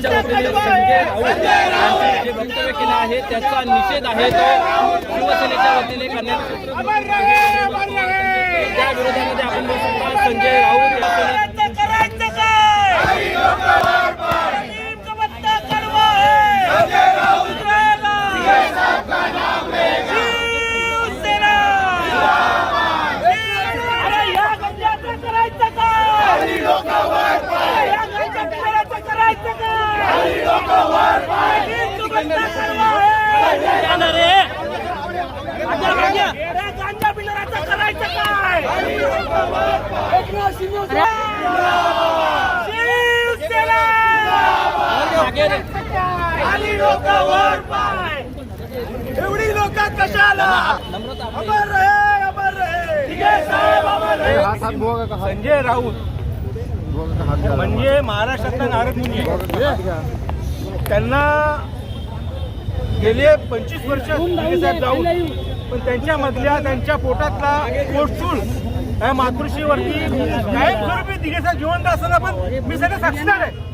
जे वक्तव्य केलं आहे त्याचा निषेध आहे तो शिवसेनेच्या वतीने करण्यात त्या विरोधामध्ये आपण बघू शकता संजय राऊत एवढी लोक कशाला अमर रहे अमर रहे ठीक आहे संजय राऊत म्हणजे महाराष्ट्रातला नारद मुनी. त्यांना गेले पंचवीस वर्ष साहेब जाऊन पण त्यांच्यामधल्या त्यांच्या पोटातला पोटचूळ मातृश्रीवरती कायम स्वरूपी दिघेसाहेब जिवंत असताना पण मी सगळं साक्षीदार आहे.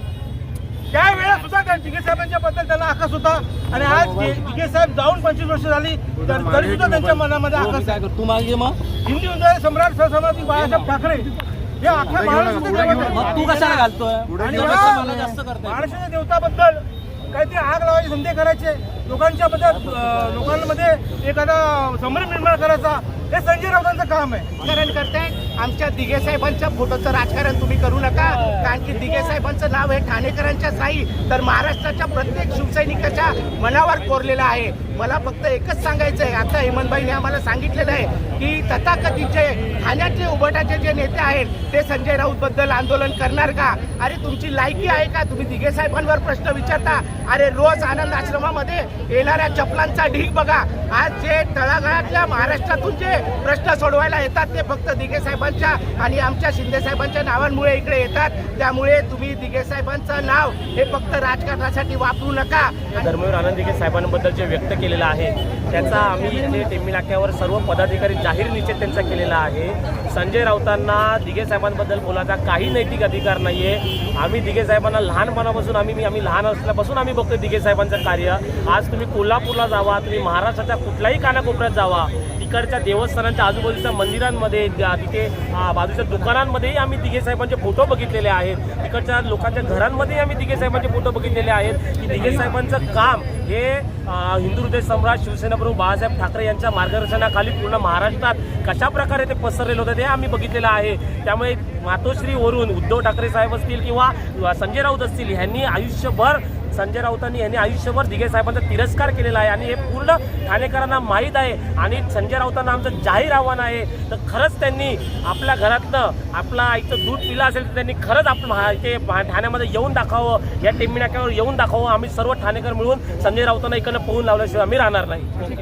त्यावेळेला सुद्धा त्या दिघे साहेबांच्या बद्दल त्यांना आकाश होता. आणि आज दिघे साहेब जाऊन पंचवीस वर्ष झाली तर तरी सुद्धा त्यांच्या मनामध्ये आकाश आहे. तू मागे मग. हिंदी उद्या सम्राट सहसभापती बाळासाहेब ठाकरे हे अख्ख्या महाराष्ट्राच्या देवताबद्दल काहीतरी आग लावायचे धंदे करायचे लोकांच्या बद्दल लोकांमध्ये एखादा संभ्रम निर्माण करायचा हे संजय राऊतांचं काम आहे. राजकारण करताय आमच्या दिघे साहेबांच्या फोटोचं राजकारण तुम्ही करू नका कारण की दिघे साहेबांचं नाव हे ठाणेकरांच्याच नाही तर महाराष्ट्राच्या प्रत्येक शिवसैनिकाच्या मनावर कोरलेलं आहे. मला फक्त एकच सांगायचं आहे आता हेमंतबाईने आम्हाला सांगितलेलं आहे की तथाकथित जे ठाण्यातले उभटाचे जे नेते आहेत ते संजय राऊत बद्दल आंदोलन करणार का? अरे तुमची लायकी आहे का? तुम्ही दिघे साहेबांवर प्रश्न विचारता. अरे रोज आनंद आश्रमामध्ये येणाऱ्या चपलांचा ढीग बघा. आज जे तळागाळातल्या महाराष्ट्रातून जे प्रश्न सोडवायला येतात ते फक्त दिघे साहेबांच्या आणि आमच्या शिंदे साहेबांच्या नावांमुळे इकडे येतात. त्यामुळे तुम्ही दिघे साहेबांचं नाव हे फक्त राजकारणासाठी वापरू नका. धर्मवीर आनंद दिघे साहेबांबद्दल जे व्यक्त केलेलं आहे त्याचा आम्ही इथे नाक्यावर सर्व पदाधिकारी जाहीर निषेध त्यांचा केलेला आहे. संजय राऊतांना दिघे साहेबांबद्दल बोलायचा काही नैतिक अधिकार नाही आहे आम्ही दिघे साहेबांना लहानपणापासून आम्ही आम्ही लहान असल्यापासून आम्ही बघतो दिघे साहेबांचं कार्य. आज तुम्ही कोल्हापूरला जावा तुम्ही महाराष्ट्राच्या कुठल्याही कानाकोपऱ्यात जावा. तिकडच्या देवस्थानांच्या आजूबाजूच्या मंदिरांमध्ये तिथे बाजूच्या दुकानांमध्येही आम्ही दिघे साहेबांचे फोटो बघितलेले आहेत. तिकडच्या लोकांच्या घरांमध्येही आम्ही दिघे साहेबांचे फोटो बघितलेले आहेत. की दिघे साहेबांचं काम हे हिंदू हृदय सम्राट शिवसेना प्रमुख बाळासाहेब ठाकरे यांच्या मार्गदर्शनाखाली पूर्ण महाराष्ट्रात कशा प्रकारे ते पसरलेलं होतं ते आम्ही बघितलेलं आहे. त्यामुळे मातोश्रीवरून उद्धव ठाकरे साहेब असतील किंवा संजय राऊत असतील ह्यांनी आयुष्यभर संजय राऊतांनी यांनी आयुष्यभर दिघे साहेबांचा तिरस्कार केलेला आहे आणि हे पूर्ण ठाणेकरांना माहीत आहे आणि संजय राऊतांना आमचं जाहीर आव्हान आहे. तर खरंच त्यांनी आपल्या घरातनं आपला आईचं दूध पिलं असेल तर त्यांनी खरंच आपण ते ठाण्यामध्ये येऊन दाखवावं. या टेंबी नाक्यावर येऊन दाखवावं. आम्ही सर्व ठाणेकर मिळून संजय राऊतांना इकडनं पोहून लावल्याशिवाय आम्ही राहणार नाही.